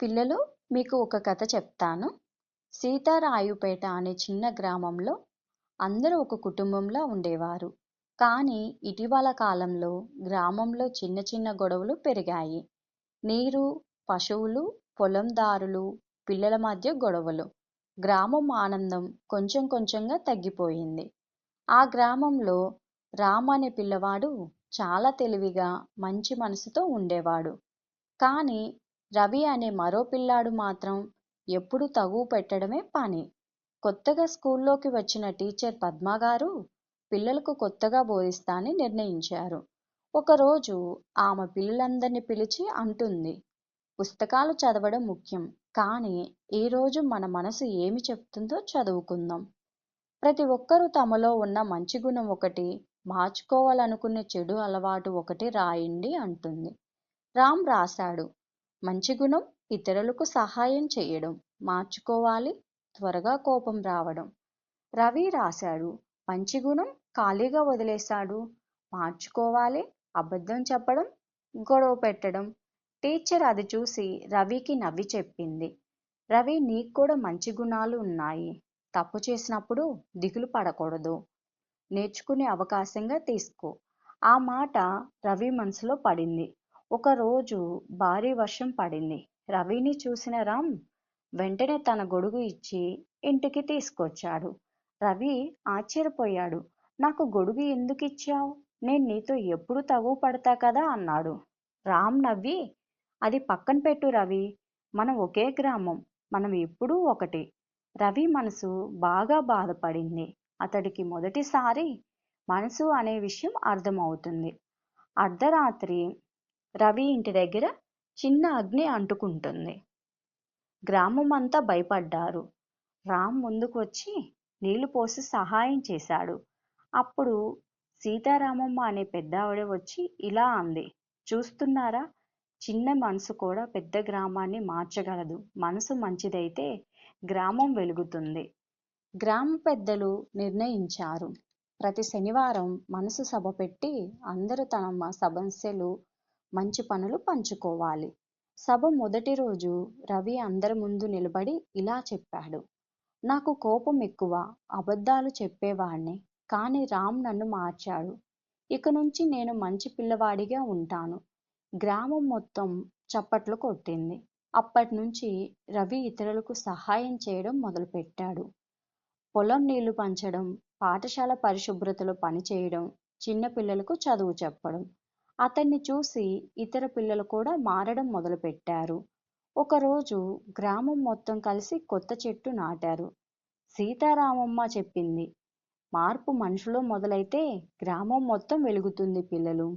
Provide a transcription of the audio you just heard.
పిల్లలు మీకు ఒక కథ చెప్తాను. సీతారాయుపేట అనే చిన్న గ్రామంలో అందరూ ఒక కుటుంబంలా ఉండేవారు. కానీ ఇటీవల కాలంలో గ్రామంలో చిన్న చిన్న గొడవలు పెరిగాయి. నీరు పశువులు పొలందారులు పిల్లల మధ్య గొడవలు. గ్రామం ఆనందం కొంచెం కొంచెంగా తగ్గిపోయింది. ఆ గ్రామంలో రామ్ అనే పిల్లవాడు చాలా తెలివిగా మంచి మనసుతో ఉండేవాడు. కానీ రవి అనే మరో పిల్లాడు మాత్రం ఎప్పుడూ తగువు పెట్టడమే పని. కొత్తగా స్కూల్లోకి వచ్చిన టీచర్ పద్మగారు పిల్లలకు కొత్తగా బోధిస్తానని నిర్ణయించారు. ఒకరోజు ఆమె పిల్లలందరినీ పిలిచి అంటుంది పుస్తకాలు చదవడం ముఖ్యం కానీ ఈరోజు మన మనసు ఏమి చెప్తుందో చదువుకుందాం. ప్రతి ఒక్కరూ తమలో ఉన్న మంచి గుణం ఒకటి మార్చుకోవాలనుకునే చెడు అలవాటు ఒకటి రాయండి అంటుంది. రామ్ రాశాడు మంచి గుణం ఇతరులకు సహాయం చేయడం మార్చుకోవాలి త్వరగా కోపం రావడం. రవి రాశాడు మంచి గుణం ఖాళీగా వదిలేశాడు. మార్చుకోవాలి అబద్ధం చెప్పడం గొడవ పెట్టడం. టీచర్ అది చూసి రవికి నవ్వి చెప్పింది. రవి నీకు కూడా మంచి గుణాలు ఉన్నాయి. తప్పు చేసినప్పుడు దిగులు పడకూడదు. నేర్చుకునే అవకాశంగా తీసుకో. ఆ మాట రవి మనసులో పడింది. ఒకరోజు భారీ వర్షం పడింది. రవిని చూసిన రామ్ వెంటనే తన గొడుగు ఇచ్చి ఇంటికి తీసుకొచ్చాడు. రవి ఆశ్చర్యపోయాడు. నాకు గొడుగు ఎందుకు ఇచ్చావు? నేను నీతో ఎప్పుడు తగువ పడతా కదా అన్నాడు. రామ్ నవ్వి అది పక్కన పెట్టు రవి. మనం ఒకే గ్రామం. మనం ఎప్పుడూ ఒకటి రవి మనసు బాగా బాధపడింది. అతడికి మొదటిసారి మనసు అనే విషయం అర్థమవుతుంది. అర్ధరాత్రి రవి ఇంటి దగ్గర చిన్న అగ్ని అంటుకుంటుంది. గ్రామం అంతా భయపడ్డారు. రామ్ ముందుకు వచ్చి నీళ్ళు పోసి సహాయం చేశాడు. అప్పుడు సీతారామమ్మ అనే పెద్దావిడ వచ్చి ఇలా అంది. చూస్తున్నారా? చిన్న మనసు కూడా పెద్ద గ్రామాన్ని మార్చగలదు. మనసు మంచిదైతే గ్రామం వెలుగుతుంది. గ్రామ పెద్దలు నిర్ణయించారు. ప్రతి శనివారం మనసు సభ పెట్టి అందరూ తమ సమస్యలు మంచి పనులు పంచుకోవాలి. సభ మొదటి రోజు రవి అందరి ముందు నిలబడి ఇలా చెప్పాడు. నాకు కోపం ఎక్కువ అబద్ధాలు చెప్పేవాణ్ణి కానీ రామ్ నన్ను మార్చాడు. ఇక నుంచి నేను మంచి పిల్లవాడిగా ఉంటాను. గ్రామం మొత్తం చప్పట్లు కొట్టింది. అప్పటి నుంచి రవి ఇతరులకు సహాయం చేయడం మొదలుపెట్టాడు. పొలం నీళ్ళు పంచడం పాఠశాల పరిశుభ్రతలో పనిచేయడం చిన్నపిల్లలకు చదువు చెప్పడం అతన్ని చూసి ఇతర పిల్లలు కూడా మారడం మొదలుపెట్టారు. ఒకరోజు గ్రామం మొత్తం కలిసి కొత్త చెట్టు నాటారు. సీతారామమ్మ చెప్పింది మార్పు మనుషులో మొదలైతే గ్రామం మొత్తం వెలుగుతుంది పిల్లలు.